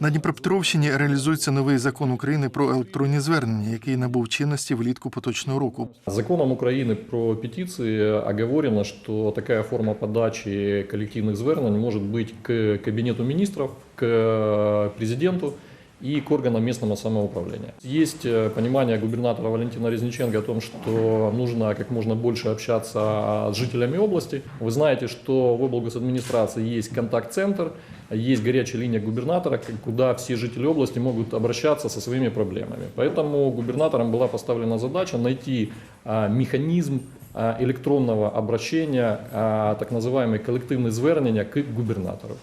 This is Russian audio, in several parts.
На Дніпропетровщині реалізується новий закон України про електронні звернення, який набув чинності влітку поточного року. Законом Украины про петиции оговорено, что такая форма подачи коллективных звернень может быть к кабинету министров, к президенту И к органам местного самоуправления. Есть э, понимание губернатора Валентина Резниченко о том, что нужно как можно больше общаться с жителями области. Вы знаете, что в облгосадминистрации есть контакт-центр, есть горячая линия губернатора, куда все жители области могут обращаться со своими проблемами. Поэтому губернаторам была поставлена задача найти а, механизм а, электронного обращения, а, так называемый коллективное звернення к губернатору.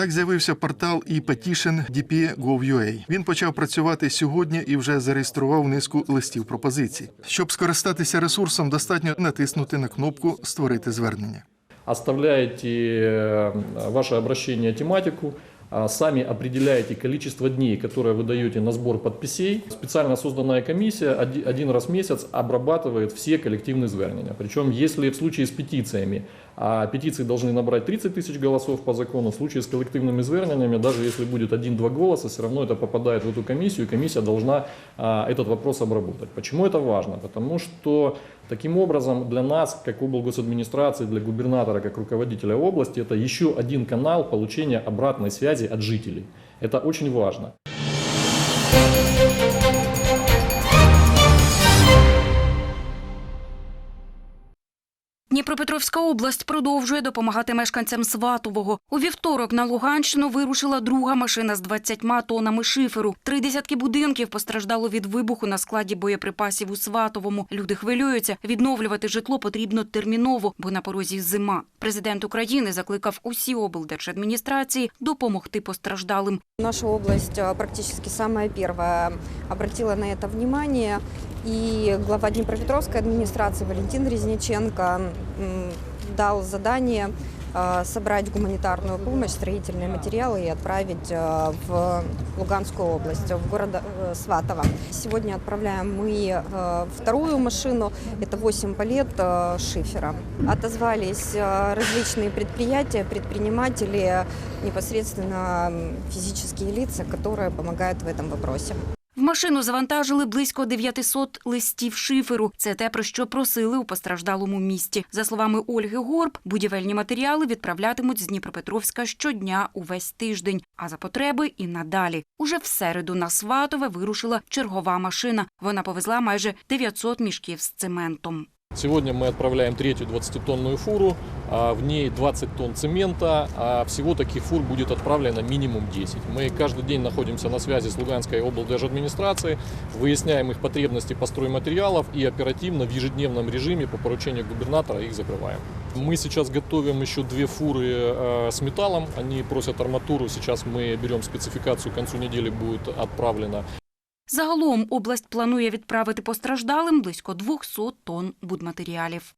Так з'явився портал і Petition DP.gov.ua. Він почав працювати сьогодні і вже зареєстрував низку листів пропозицій. Щоб скористатися ресурсом, достатньо натиснути на кнопку Створити звернення. Оставляете э, ваше обращення тематику, сами определяете количество дней, которые вы даете на сбор подписей. Специально созданная комиссия оди- один раз в месяц обрабатывает все коллективные звернения. Причем, если в случае с петициями, а петиции должны набрать 30 тысяч голосов по закону, в случае с коллективными звернениями, даже если будет 1-2 голоса, все равно это попадает в эту комиссию, и комиссия должна а, этот вопрос обработать. Почему это важно? Потому что таким образом для нас, как облгосадминистрации, для губернатора, как руководителя области, это еще один канал получения обратной связи от жителей. Это очень важно. Дніпропетровська область продовжує допомагати мешканцям Сватового. У вівторок на Луганщину вирушила друга машина з 20 тонами шиферу. Три десятки будинків постраждало від вибуху на складі боєприпасів у Сватовому. Люди хвилюються. Відновлювати житло потрібно терміново, бо на порозі зима. Президент України закликав усі облдержадміністрації допомогти постраждалим. Наша область а, практически самая первая обратила на это внимание. И глава Днепропетровской администрации Валентин Резниченко дал задание а, собрать гуманитарную помощь, строительные материалы и отправить а, в Луганскую область, в город э, Сватово. Сегодня отправляем мы э, вторую машину, это 8 палет э, шифера. Отозвались э, различные предприятия, предприниматели, непосредственно физические лица, которые помогают в этом вопросе. Машину завантажили близько 900 листів шиферу. Це те, про що просили у постраждалому місті. За словами Ольги Горб, будівельні матеріали відправлятимуть з Дніпропетровська щодня увесь тиждень, а за потреби і надалі. Уже в середу на Сватове вирушила чергова машина. Вона повезла майже 900 мішків з цементом. Сегодня мы отправляем третью 20-тонную фуру, а, в ней 20 тонн цемента, а всего таких фур будет отправлено минимум 10. Мы каждый день находимся на связи с Луганской облдержадминистрацией, выясняем их потребности по стройматериалов и оперативно в ежедневном режиме по поручению губернатора их закрываем. Мы сейчас готовим еще две фуры э, с металлом, они просят арматуру, сейчас мы берем спецификацию, к концу недели будет отправлена. Загалом область планує відправити постраждалим близько 200 тонн будматеріалів.